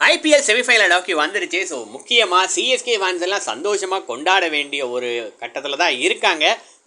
IPL semi-final நோக்கி வந்துருச்சு. So முக்கியமாக சிஎஸ்கே ஃபேன்ஸ் எல்லாம் சந்தோஷமாக கொண்டாட வேண்டிய ஒரு கட்டத்தில் தான் இருக்காங்க.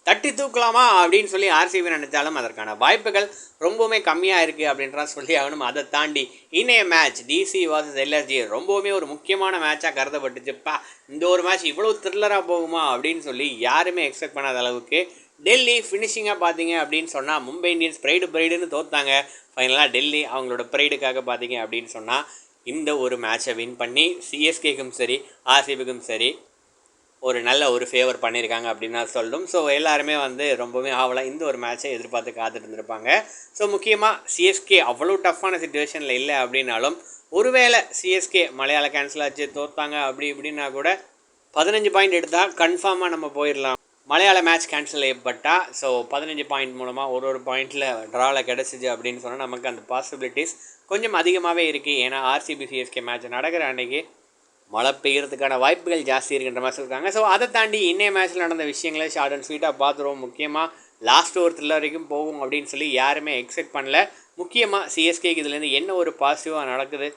தட்டி தூக்கலாமா அப்படின்னு சொல்லி ஆர்சிபி நினைச்சாலும் அதற்கான வாய்ப்புகள் ரொம்பவுமே கம்மியாக இருக்குது அப்படின்றா சொல்லி ஆகணும். அதை தாண்டி இன்னைய மேட்ச் டிசி வாசஸ் எல்எஸ்ஜி ரொம்பவுமே ஒரு முக்கியமான மேட்சாக கருதப்பட்டுச்சுப்பா. இந்த ஒரு மேட்ச் இவ்வளோ த்ரில்லராக போகுமா அப்படின்னு சொல்லி யாருமே எக்ஸ்பெக்ட் பண்ணாத அளவுக்கு டெல்லி ஃபினிஷிங்காக பார்த்தீங்க அப்படின்னு சொன்னால் மும்பை இந்தியன்ஸ் ப்ரைடு ப்ரைடுன்னு தோத்தாங்க. ஃபைனலாக டெல்லி அவங்களோட ப்ரைடுக்காக பார்த்தீங்க அப்படின்னு சொன்னால் இந்த ஒரு மேட்சை வின் பண்ணி சிஎஸ்கேக்கும் சரி ஆர்சிபிக்கும் சரி ஒரு நல்ல ஒரு ஃபேவர் பண்ணியிருக்காங்க அப்படின்னு தான் சொல்லணும். ஸோ எல்லாருமே வந்து ரொம்பவே ஆவலாக இந்த ஒரு மேட்சை எதிர்பார்த்து காத்துட்டு இருந்திருப்பாங்க ஸோ முக்கியமாக சிஎஸ்கே அவ்வளோ டஃப்பான சுச்சுவேஷனில் இல்லை அப்படின்னாலும் ஒருவேளை சிஎஸ்கே மலையாள கேன்சல் ஆச்சு தோத்தாங்க அப்படி இப்படின்னா கூட பதினஞ்சு பாயிண்ட் எடுத்தால் கன்ஃபார்மாக நம்ம போயிடலாம். மலையாள மேட்ச் கேன்சல் ஏற்பட்டா ஸோ பதினஞ்சு பாயிண்ட் மூலமாக ஒரு ஒரு பாயிண்டில் ட்ராவில் கிடச்சிச்சு அப்படின்னு சொன்னால் நமக்கு அந்த பாசிபிலிட்டிஸ் கொஞ்சம் அதிகமாகவே இருக்குது ஏன்னா ஆர்சிபி சிஎஸ்கே மேட்ச் நடக்கிற அன்னைக்கு மழை பெய்கிறதுக்கான வாய்ப்புகள் ஜாஸ்தி இருக்கின்ற மாதிரி சொல்லியிருக்காங்க ஸோ அதை தாண்டி இன்னைய மேட்ச்சில் நடந்த விஷயங்களை ஷார்ட் அண்ட் ஸ்வீட்டாக பார்த்துருவோம். முக்கியமாக லாஸ்ட் ஒரு த்ரில்லர் வரைக்கும் போகும் அப்படின்னு சொல்லி யாருமே எக்ஸ்பெக்ட் பண்ணல. முக்கியமாக சிஎஸ்கேக்கு இதுலேருந்து என்ன ஒரு பாசிட்டிவாக நடக்குது?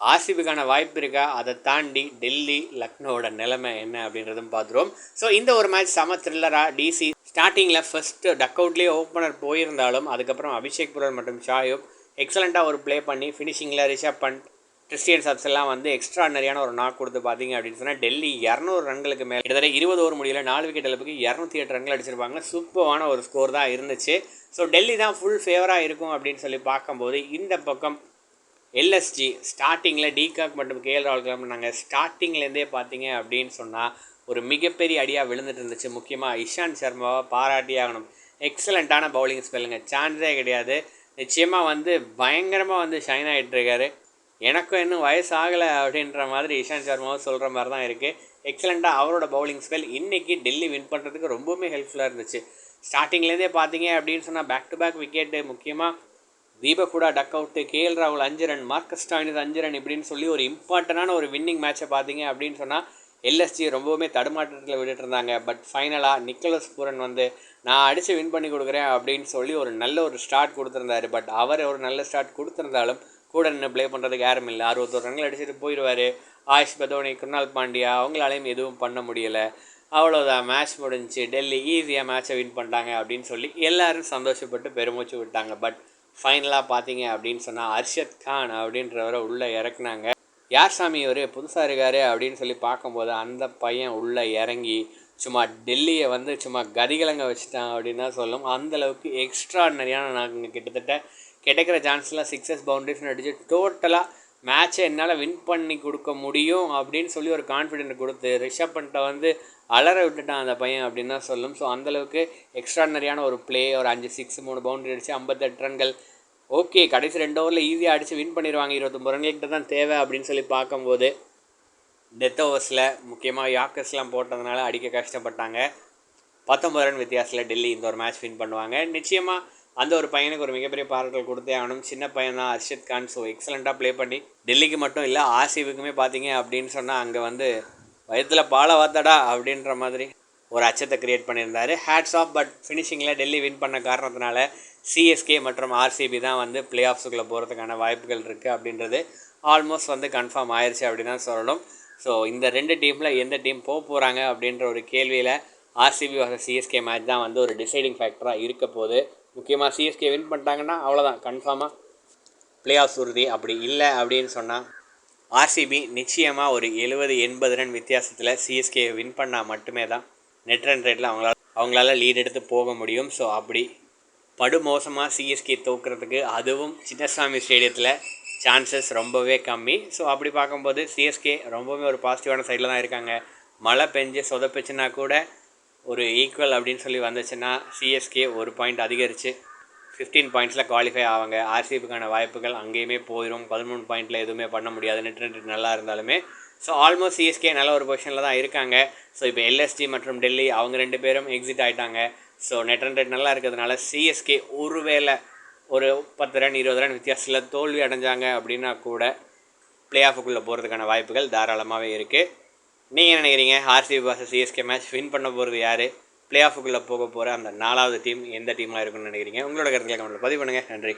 ஆசிபுக்கான வாய்ப்பு இருக்கா? அதை தாண்டி டெல்லி லக்னோவோட நிலைமை என்ன அப்படின்றதும் பார்த்துருவோம். ஸோ இந்த ஒரு மேட்ச் செம த்ரில்லராக டிசி ஸ்டார்டிங்கில் ஃபஸ்ட்டு டக் அவுட்லேயே ஓப்பனர் போயிருந்தாலும் அதுக்கப்புறம் அபிஷேக் புரல் மற்றும் ஷாயுப் எக்ஸலண்ட்டாக ஒரு ப்ளே பண்ணி ஃபினிஷிங்கில் ரிஷப் பண்ட் கிறிஸ்டியன் சப்ஸ் எல்லாம் வந்து எக்ஸ்ட்ரானரியான ஒரு நாக் கொடுத்து பார்த்தீங்க அப்படின்னு சொன்னால் டெல்லி இரநூறு ரன்களுக்கு மேலே கிட்டத்தட்ட இருபது ஓவர் முடியல நாலு விக்கெட் இழப்புக்கு இரநூத்தி எட்டு ரன்கள் அடிச்சிருப்பாங்க. சூப்பரான ஒரு ஸ்கோர் தான் இருந்துச்சு. ஸோ டெல்லி தான் ஃபுல் ஃபேவராக இருக்கும் அப்படின்னு சொல்லி பார்க்கும்போது இந்த பக்கம் எல்எஸ்ஜி ஸ்டார்டிங்கில் டிகாக் மற்றும் கேஎல் ராகுல் கிளம்பினாங்க ஸ்டார்டிங்லேருந்தே பார்த்தீங்க அப்படின்னு சொன்னால் ஒரு மிகப்பெரிய அடியாக விழுந்துட்டு இருந்துச்சு. முக்கியமாக இஷாந்த் சர்மாவை பாராட்டி ஆகணும் எக்ஸலண்ட்டான பவுலிங் ஸ்பெல்லுங்க சான்ஸே கிடையாது. நிச்சயமாக வந்து பயங்கரமாக வந்து ஷைன் ஆகிட்டுருக்காரு எனக்கும் இன்னும் வயசாகலை அப்படின்ற மாதிரி இஷாந்த் சர்மாவும் சொல்கிற மாதிரி தான் இருக்குது எக்ஸலண்ட்டாக அவரோட பவுலிங் ஸ்பெல் இன்றைக்கி டெல்லி வின் பண்ணுறதுக்கு ரொம்பவுமே ஹெல்ப்ஃபுல்லாக இருந்துச்சு. ஸ்டார்டிங்லேருந்தே பார்த்தீங்க அப்படின்னு சொன்னால் பேக் டு பேக் விக்கெட்டு முக்கியமாக தீபகுடா டக் அவுட்டு கேஎல் ராகுல் அஞ்சு ரன் மார்க்கஸ் டாயினிஸ் அஞ்சு ரன் இப்படின்னு சொல்லி ஒரு இம்பார்ட்டண்டான ஒரு வின்னிங் மேட்சை பார்த்தீங்க அப்படின்னு சொன்னால் எல்எஸ்ஜி ரொம்பவுமே தடுமாற்றத்தில் விட்டுட்டு இருந்தாங்க. பட் ஃபைனலாக நிக்கலஸ் பூரன் வந்து நான் அடித்து வின் பண்ணி கொடுக்குறேன் அப்படின்னு சொல்லி ஒரு நல்ல ஒரு ஸ்டார்ட் கொடுத்துருந்தாரு. பட் அவர் ஒரு நல்ல ஸ்டார்ட் கொடுத்துருந்தாலும் கூட நின்று ப்ளே பண்ணுறதுக்கு யாரும் இல்லை. அறுபத்தொரு ரன்கள் அடிச்சுட்டு போயிடுவார் ஆயுஷ் பதோனி குருணால் பாண்டியா அவங்களாலையும் எதுவும் பண்ண முடியலை. அவ்வளோதான் மேட்ச் முடிஞ்சு டெல்லி ஈஸியாக மேட்ச்சை வின் பண்ணிட்டாங்க அப்படின்னு சொல்லி எல்லோரும் சந்தோஷப்பட்டு பெருமூச்சு விட்டாங்க. பட் ஃபைனலாக பார்த்தீங்க அப்படின்னு சொன்னால் அர்ஷத் கான் அப்படின்றவரை உள்ளே இறக்குனாங்க. யார் சாமி இவர்? புதுசாக இருக்காரு அப்படின்னு சொல்லி பார்க்கும்போது அந்த பையன் உள்ளே இறங்கி சும்மா டெல்லியை வந்து சும்மா கதிகலங்க வச்சுட்டான் அப்படின்னு தான் சொல்லும். அந்தளவுக்கு எக்ஸ்ட்ராடனரியான நாங்கள் கிட்டத்தட்ட கிடைக்கிற சான்ஸ்லாம் சிக்ஸஸ் பவுண்டரிஸ்னு அடித்து டோட்டலாக மேட்சை என்னால் வின் பண்ணி கொடுக்க முடியும் அப்படின்னு சொல்லி ஒரு கான்ஃபிடென்ட் கொடுத்து ரிஷப் பண்ணிட்ட வந்து அலற விட்டுட்டான் அந்த பையன் அப்படின்னு தான் சொல்லும். ஸோ அந்தளவுக்கு எக்ஸ்ட்ராடனரியான ஒரு ப்ளே ஒரு அஞ்சு சிக்ஸ் மூணு பவுண்டரி அடித்து ஐம்பத்தெட்டு ரன்கள். ஓகே கடைசி ரெண்டு ஓவரில் ஈஸியாக அடித்து வின் பண்ணிடுவாங்க இருபத்தொம்பது ரன்கிட்ட தான் தேவை அப்படின்னு சொல்லி பார்க்கும்போது டெத் ஓவர்ஸில் முக்கியமாக யாக்கர்ஸ்லாம் போட்டதுனால அடிக்க கஷ்டப்பட்டாங்க. பத்தொம்பது ரன் வித்தியாசத்தில் டெல்லி இந்த ஒரு மேட்ச் வின் பண்ணுவாங்க. நிச்சயமாக அந்த ஒரு பையனுக்கு ஒரு மிகப்பெரிய பாராட்டுகள் கொடுத்தே ஆகணும். சின்ன பையன் தான் அர்ஷத் கான். ஸோ எக்ஸலண்ட்டாக ப்ளே பண்ணி டெல்லிக்கு மட்டும் இல்லை ஆர்சிபிக்குமே பார்த்தீங்க அப்படின்னு சொன்னால் அங்கே வந்து வயத்தில் பாலை வாத்தடா அப்படின்ற மாதிரி ஒரு அச்சத்தை கிரியேட் பண்ணியிருந்தார். ஹேட்ஸ் ஆஃப் பட் ஃபினிஷிங்கில் டெல்லி வின் பண்ண காரணத்தினால சிஎஸ்கே மற்றும் ஆர்சிபி தான் வந்து பிளே ஆஃப்ஸுக்குள்ளே போகிறதுக்கான வாய்ப்புகள் இருக்குது அப்படின்றது ஆல்மோஸ்ட் வந்து கன்ஃபார்ம் ஆயிடுச்சு அப்படின்னு தான் சொல்லணும். ஸோ இந்த ரெண்டு டீமில் எந்த டீம் போக போகிறாங்க அப்படின்ற ஒரு கேள்வியில் ஆர்சிபி வர சிஎஸ்கே மேட்ச் தான் வந்து ஒரு டிசைடிங் ஃபேக்டராக இருக்க போது முக்கியமாக சிஎஸ்கே வின் பண்ணிட்டாங்கன்னா அவ்வளோதான் கன்ஃபார்மாக பிளே ஆஃப்ஸ் உறுதி அப்படி இல்லை அப்படின்னு சொன்னால் ஆர்சிபி நிச்சயமாக ஒரு எழுபது எண்பது ரன் வித்தியாசத்தில் சிஎஸ்கே வின் பண்ணால் மட்டுமே தான் நெட் ரன் ரேட்டில் அவங்களால அவங்களால லீட் எடுத்து போக முடியும். ஸோ அப்படி படுமோசமாக சிஎஸ்கே தோக்குறதுக்கு அதுவும் சின்னசாமி ஸ்டேடியத்தில் சான்சஸ் ரொம்பவே கம்மி. ஸோ அப்படி பார்க்கும்போது சிஎஸ்கே ரொம்பவே ஒரு பாசிட்டிவான சைடில் தான் இருக்காங்க. மழை பெஞ்சு சொதப்பிச்சுன்னா கூட ஒரு ஈக்குவல் அப்படின்னு சொல்லி வந்துச்சுன்னா சிஎஸ்கே ஒரு பாயிண்ட் அதிகரித்து ஃபிஃப்டீன் பாயிண்ட்ஸில் குவாலிஃபை ஆவாங்க. ஆர்சிபிக்கான வாய்ப்புகள் அங்கேயுமே போயிடும் பதிமூணு பாயிண்டில் எதுவுமே பண்ண முடியாது நெட் ரேட் நல்லா இருந்தாலுமே. ஸோ ஆல்மோஸ்ட் சிஎஸ்கே நல்ல ஒரு பொசிஷனில் தான் இருக்காங்க. ஸோ இப்போ எல்எஸ்டி மற்றும் டெல்லி அவங்க ரெண்டு பேரும் எக்ஸிட் ஆகிட்டாங்க ஸோ நெட் ரன் ரேட் நல்லா இருக்கிறதுனால சிஎஸ்கே ஒருவேளை ஒரு பத்து ரன் இருபது ரன் வித்தியாசத்தில் தோல்வி அடைஞ்சாங்க அப்படின்னா கூட பிளே ஆஃபுக்குள்ளே போகிறதுக்கான வாய்ப்புகள் தாராளமாகவே இருக்குது நீங்கள் என்ன நினைக்கிறீங்க? ஆர்சிபி பாச சிஎஸ்கே மேட்ச் வின் பண்ண போகிறது யார்? பிளே ஆஃபுக்குள்ளே போக போகிற அந்த நாலாவது டீம் எந்த டீமாக இருக்குன்னு நினைக்கிறீங்க? உங்களோட கருத்துக்களை கமெண்ட்டில் பதிவு பண்ணுங்கள் நன்றி.